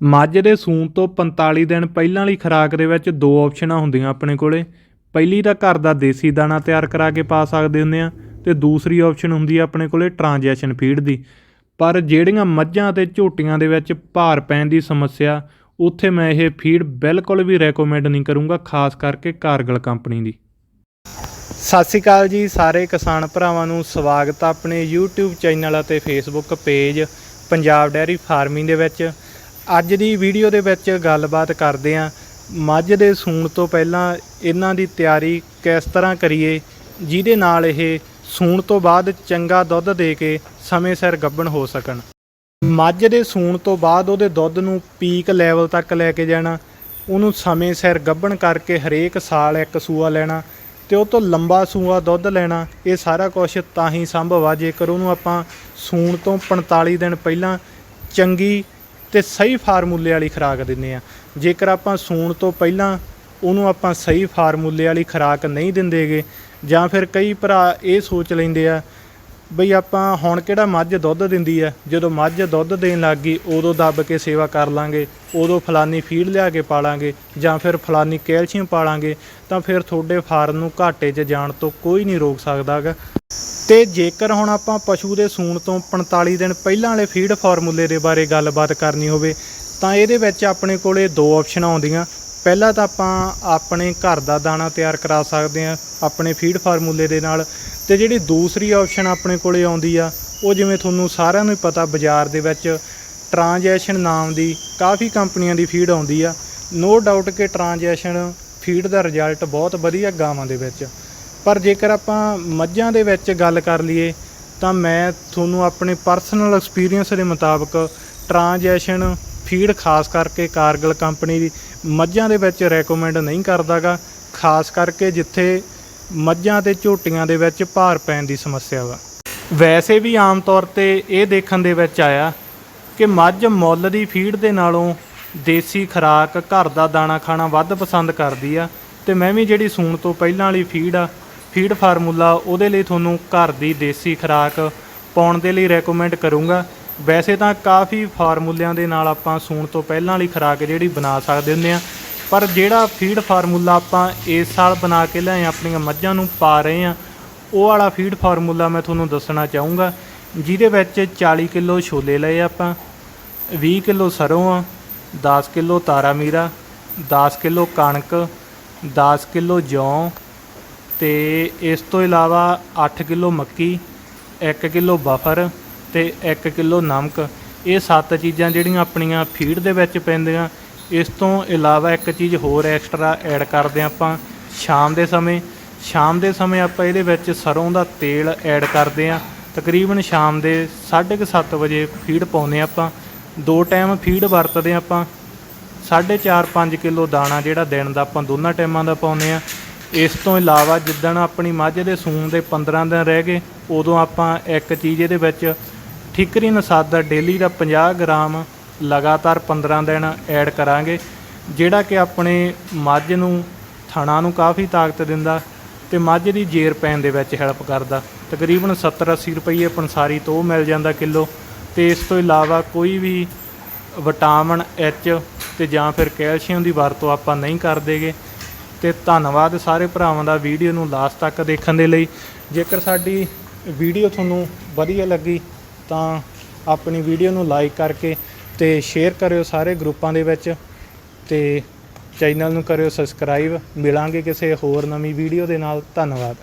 ਮੱਝ ਦੇ ਸੂਣ ਤੋਂ 45 ਦਿਨ ਪਹਿਲਾਂ ਵਾਲੀ ਖੁਰਾਕ ਦੇ ਵਿੱਚ ਦੋ ਆਪਸ਼ਨਾਂ ਹੁੰਦੀਆਂ ਆਪਣੇ ਕੋਲੇ। ਪਹਿਲੀ ਤਾਂ ਘਰ ਦਾ ਦੇਸੀ ਦਾਣਾ ਤਿਆਰ ਕਰਾ ਕੇ ਪਾ ਸਕਦੇ ਹੁੰਦੇ ਆ ਤੇ ਦੂਸਰੀ ਆਪਸ਼ਨ ਹੁੰਦੀ ਆ ਆਪਣੇ ਕੋਲੇ ਟ੍ਰਾਂਜੈਸ਼ਨ ਫੀਡ ਦੀ। ਪਰ ਜਿਹੜੀਆਂ ਮੱਝਾਂ ਤੇ ਝੋਟੀਆਂ ਦੇ ਵਿੱਚ ਭਾਰ ਪੈਣ ਦੀ ਸਮੱਸਿਆ, ਉੱਥੇ ਮੈਂ ਇਹ ਫੀਡ ਬਿਲਕੁਲ ਵੀ ਰეკਮੈਂਡ ਨਹੀਂ ਕਰੂੰਗਾ, ਖਾਸ ਕਰਕੇ ਕਾਰਗਲ ਕੰਪਨੀ ਦੀ। ਸਤਿ ਸ਼੍ਰੀ ਅਕਾਲ ਜੀ, ਸਾਰੇ ਕਿਸਾਨ ਭਰਾਵਾਂ ਨੂੰ ਸਵਾਗਤ ਆ ਆਪਣੇ YouTube ਚੈਨਲ ਅਤੇ Facebook page Punjab dairy farming ਦੇ ਵਿੱਚ। ਅੱਜ ਦੀ ਵੀਡੀਓ ਦੇ ਵਿੱਚ ਗੱਲਬਾਤ ਕਰਦੇ ਆਂ ਮੱਝ ਦੇ ਸੂਣ ਤੋਂ ਪਹਿਲਾਂ ਇਹਨਾਂ ਦੀ ਤਿਆਰੀ ਕਿਸ ਤਰ੍ਹਾਂ ਕਰੀਏ? ਜਿਹਦੇ ਨਾਲ ਇਹ ਸੂਣ ਤੋਂ ਬਾਅਦ ਚੰਗਾ ਦੁੱਧ ਦੇ ਕੇ ਸਮੇਂ ਸਿਰ ਗੱਭਣ ਹੋ ਸਕਣ। ਮੱਝ ਦੇ ਸੂਣ ਤੋਂ ਬਾਅਦ ਉਹਦੇ ਦੁੱਧ ਨੂੰ ਪੀਕ ਲੈਵਲ ਤੱਕ ਲੈ ਕੇ ਜਾਣਾ। ਉਹਨੂੰ ਸਮੇਂ ਸਿਰ ਗੱਭਣ ਕਰਕੇ ਹਰੇਕ ਸਾਲ ਇੱਕ ਸੂਆ ਲੈਣਾ ਤੇ ਉਹ ਤੋਂ ਲੰਬਾ ਸੂਆ ਦੁੱਧ ਲੈਣਾ, ਇਹ ਸਾਰਾ ਕੁਝ ਤਾਂ ਹੀ ਸੰਭਵ ਆ ਜੇਕਰ ਉਹਨੂੰ ਆਪਾਂ ਸੂਣ ਤੋਂ 45 ਦਿਨ ਪਹਿਲਾਂ ਚੰਗੀ ਤੇ ਸਹੀ ਫਾਰਮੂਲੇ ਵਾਲੀ ਖੁਰਾਕ ਦਿੰਦੇ ਆ। ਜੇਕਰ ਆਪਾਂ ਸੂਣ ਤੋਂ ਪਹਿਲਾਂ ਉਹਨੂੰ ਆਪਾਂ ਸਹੀ ਫਾਰਮੂਲੇ ਵਾਲੀ ਖੁਰਾਕ ਨਹੀਂ ਦਿੰਦੇਗੇ, ਜਾਂ ਫਿਰ ਕਈ ਭਰਾ ਇਹ ਸੋਚ ਲੈਂਦੇ ਆ, ਬਈ ਆਪਾਂ ਹੁਣ ਕਿਹੜਾ ਮੱਝ ਦੁੱਧ ਦਿੰਦੀ ਆ? ਜਦੋਂ ਮੱਝ ਦੁੱਧ ਦੇਣ ਲੱਗ ਗਈ, ਉਦੋਂ ਦੱਬ ਕੇ ਸੇਵਾ ਕਰ ਲਾਂਗੇ, ਉਦੋਂ ਫਲਾਨੀ ਫੀਡ ਲਿਆ ਕੇ ਪਾਲਾਂਗੇ, ਜਾਂ ਫਿਰ ਫਲਾਨੀ ਕੈਲਸ਼ੀਅਮ ਪਾਲਾਂਗੇ, ਤਾਂ ਫਿਰ ਤੁਹਾਡੇ ਫਾਰਮ ਨੂੰ ਘਾਟੇ 'ਚ ਜਾਣ ਤੋਂ ਕੋਈ ਨਹੀਂ ਰੋਕ ਸਕਦਾਗਾ। ਤੇ ਜੇਕਰ ਹੁਣ ਆਪਾਂ ਪਸ਼ੂ ਦੇ ਸੂਣ ਤੋਂ 45 ਦਿਨ ਪਹਿਲਾਂ ਵਾਲੇ ਫੀਡ ਫਾਰਮੂਲੇ ਦੇ ਬਾਰੇ ਗੱਲਬਾਤ ਕਰਨੀ ਹੋਵੇ, ਤਾਂ ਇਹਦੇ ਵਿੱਚ ਆਪਣੇ ਕੋਲੇ ਦੋ ਆਪਸ਼ਨਾਂ ਆਉਂਦੀਆਂ। ਪਹਿਲਾ ਤਾਂ ਆਪਾਂ ਆਪਣੇ ਘਰ ਦਾ ਦਾਣਾ ਤਿਆਰ ਕਰਾ ਸਕਦੇ ਹਾਂ, ਆਪਣੇ ਫੀਡ ਫਾਰਮੂਲੇ ਦੇ ਨਾਲ। ਤੇ ਜਿਹੜੀ ਦੂਸਰੀ ਆਪਸ਼ਨ ਆਪਣੇ ਕੋਲੇ ਆਉਂਦੀ ਆ, ਉਹ ਜਿਵੇਂ ਤੁਹਾਨੂੰ ਸਾਰਿਆਂ ਨੂੰ ਹੀ ਪਤਾ, ਬਾਜ਼ਾਰ ਦੇ ਵਿੱਚ ਟ੍ਰਾਂਜੈਸ਼ਨ ਨਾਮ ਦੀ ਕਾਫੀ ਕੰਪਨੀਆਂ ਦੀ ਫੀਡ ਆਉਂਦੀ ਆ। ਨੋ ਡਾਊਟ ਕਿ ਟ੍ਰਾਂਜੈਸ਼ਨ ਫੀਡ ਦਾ ਰਿਜ਼ਲਟ ਬਹੁਤ ਵਧੀਆ ਗਾਵਾਂ ਦੇ ਵਿੱਚ। ਪਰ ਜੇਕਰ ਆਪਾਂ ਮੱਝਾਂ ਦੇ ਵਿੱਚ ਗੱਲ ਕਰ ਲਈਏ, ਤਾਂ ਮੈਂ ਤੁਹਾਨੂੰ ਆਪਣੇ ਪਰਸਨਲ ਐਕਸਪੀਰੀਅੰਸ ਦੇ ਮੁਤਾਬਕ ਟ੍ਰਾਂਜੈਸ਼ਨ ਫੀਡ ਖਾਸ ਕਰਕੇ ਕਾਰਗਲ ਕੰਪਨੀ ਦੀ ਮੱਝਾਂ ਦੇ ਵਿੱਚ ਰეკਮੈਂਡ ਨਹੀਂ ਕਰਦਾਗਾ, ਖਾਸ ਕਰਕੇ ਜਿੱਥੇ ਮੱਝਾਂ ਤੇ ਝੋਟੀਆਂ ਦੇ ਵਿੱਚ ਭਾਰ ਪੈਣ ਦੀ ਸਮੱਸਿਆ ਵਾ। ਵੈਸੇ ਵੀ ਆਮ ਤੌਰ ਤੇ ਇਹ ਦੇਖਣ ਦੇ ਵਿੱਚ ਆਇਆ ਕਿ ਮੱਝ ਮੁੱਲ ਦੀ ਫੀਡ ਦੇ ਨਾਲੋਂ ਦੇਸੀ ਖੁਰਾਕ, ਘਰ ਦਾ ਦਾਣਾ ਖਾਣਾ ਵੱਧ ਪਸੰਦ ਕਰਦੀ ਆ, ਤੇ ਮੈਂ ਵੀ ਜਿਹੜੀ ਸੂਣ ਤੋਂ ਪਹਿਲਾਂ ਵਾਲੀ ਫੀਡ ਆ ਫੀਡ ਫਾਰਮੂਲਾ ਉਹਦੇ ਲਈ ਤੁਹਾਨੂੰ ਘਰ ਦੀ ਦੇਸੀ ਖੁਰਾਕ ਪਾਉਣ ਦੇ ਲਈ ਰეკਮੈਂਡ ਕਰੂੰਗਾ। ਵੈਸੇ ਤਾਂ ਕਾਫੀ ਫਾਰਮੂਲਿਆਂ ਦੇ ਨਾਲ ਆਪਾਂ ਸੂਣ ਤੋਂ ਪਹਿਲਾਂ ਵਾਲੀ ਖੁਰਾਕ ਜਿਹੜੀ ਬਣਾ ਸਕਦੇ ਹੁੰਦੇ ਆ ਪਰ ਜਿਹੜਾ ਫੀਡ ਫਾਰਮੂਲਾ ਆਪਾਂ ਇਸ ਸਾਲ ਬਣਾ ਕੇ ਲਿਆਏ, ਆਪਣੀਆਂ ਮੱਝਾਂ ਨੂੰ ਪਾ ਰਹੇ ਆ ਉਹ ਵਾਲਾ ਫੀਡ ਫਾਰਮੂਲਾ ਮੈਂ ਤੁਹਾਨੂੰ ਦੱਸਣਾ ਚਾਹੂੰਗਾ। ਜਿਹਦੇ ਵਿੱਚ 40 ਕਿਲੋ ਛੋਲੇ ਲਏ ਆਪਾਂ 20 ਕਿਲੋ ਸਰੋਂ ਆ 10 ਕਿਲੋ ਤਾਰਾ ਮੀਰਾ 10 ਕਿਲੋ ਕਣਕ 10 ਕਿਲੋ ਜੌਂ ਤੇ ਇਸ ਤੋਂ ਇਲਾਵਾ 8 ਕਿਲੋ ਮੱਕੀ 1 ਕਿਲੋ ਬਫਰ ਤੇ 1 ਕਿਲੋ ਨਮਕ। ਇਹ ਸੱਤ ਚੀਜ਼ਾਂ ਜਿਹੜੀਆਂ ਆਪਣੀਆਂ ਫੀਡ ਦੇ ਵਿੱਚ ਪੈਂਦੀਆਂ। ਇਸ ਤੋਂ ਇਲਾਵਾ ਇੱਕ ਚੀਜ਼ ਹੋਰ ਐਕਸਟਰਾ ਐਡ ਕਰਦੇ ਹਾਂ ਆਪਾਂ, ਸ਼ਾਮ ਦੇ ਸਮੇਂ। ਸ਼ਾਮ ਦੇ ਸਮੇਂ ਆਪਾਂ ਇਹਦੇ ਵਿੱਚ ਸਰੋਂ ਦਾ ਤੇਲ ਐਡ ਕਰਦੇ ਹਾਂ। ਤਕਰੀਬਨ ਸ਼ਾਮ ਦੇ 7:30 ਵਜੇ ਫੀਡ ਪਾਉਂਦੇ ਹਾਂ ਆਪਾਂ। ਦੋ ਟਾਈਮ ਫੀਡ ਵਰਤਦੇ ਹਾਂ ਆਪਾਂ। 4.5 5 ਕਿਲੋ ਦਾਣਾ ਜਿਹੜਾ ਦਿਨ ਦਾ ਆਪਾਂ ਦੋਨਾਂ ਟਾਈਮਾਂ ਦਾ ਪਾਉਂਦੇ ਆ ਇਸ ਤੋਂ ਇਲਾਵਾ ਜਿੱਦਣ ਆਪਣੀ ਮੱਝ ਦੇ ਸੂਣ ਦੇ 15 ਦਿਨ ਰਹਿ ਗਏ, ਉਦੋਂ ਆਪਾਂ ਇੱਕ ਚੀਜ਼ ਇਹਦੇ ਵਿੱਚ ਠਿਕਰੀ ਨਸਾਦਾ ਡੇਲੀ ਦਾ 50 ਗ੍ਰਾਮ ਲਗਾਤਾਰ 15 ਦਿਨ ਐਡ ਕਰਾਂਗੇ, ਜਿਹੜਾ ਕਿ ਆਪਣੇ ਮੱਝ ਨੂੰ, ਥਣਾ ਨੂੰ ਕਾਫੀ ਤਾਕਤ ਦਿੰਦਾ ਤੇ ਮੱਝ ਦੀ ਜੇਰ ਪੈਣ ਦੇ ਵਿੱਚ ਹੈਲਪ ਕਰਦਾ। ਤਕਰੀਬਨ 70 80 ਰੁਪਏ ਪੰਸਾਰੀ ਤੋਂ ਮਿਲ ਜਾਂਦਾ ਕਿਲੋ ਤੇ ਇਸ ਤੋਂ ਇਲਾਵਾ ਕੋਈ ਵੀ ਵਿਟਾਮਿਨ ਐਚ ਤੇ ਜਾਂ ਫਿਰ ਕੈਲਸ਼ੀਅਮ ਦੀ ਵਰਤੋਂ ਆਪਾਂ ਨਹੀਂ ਕਰਦੇਗੇ ਤੇ ਧੰਨਵਾਦ ਸਾਰੇ ਭਰਾਵਾਂ ਦਾ ਵੀਡੀਓ ਨੂੰ ਲਾਸਟ ਤੱਕ ਦੇਖਣ ਦੇ ਲਈ। ਜੇਕਰ ਸਾਡੀ ਵੀਡੀਓ ਤੁਹਾਨੂੰ ਵਧੀਆ ਲੱਗੀ, ਤਾਂ ਆਪਣੀ ਵੀਡੀਓ ਨੂੰ ਲਾਈਕ ਕਰਕੇ ਤੇ ਸ਼ੇਅਰ ਕਰਿਓ ਸਾਰੇ ਗਰੁੱਪਾਂ ਦੇ ਵਿੱਚ ਤੇ ਚੈਨਲ ਨੂੰ ਕਰਿਓ ਸਬਸਕ੍ਰਾਈਬ। ਮਿਲਾਂਗੇ ਕਿਸੇ ਹੋਰ ਨਵੀਂ ਵੀਡੀਓ ਦੇ ਨਾਲ। ਧੰਨਵਾਦ।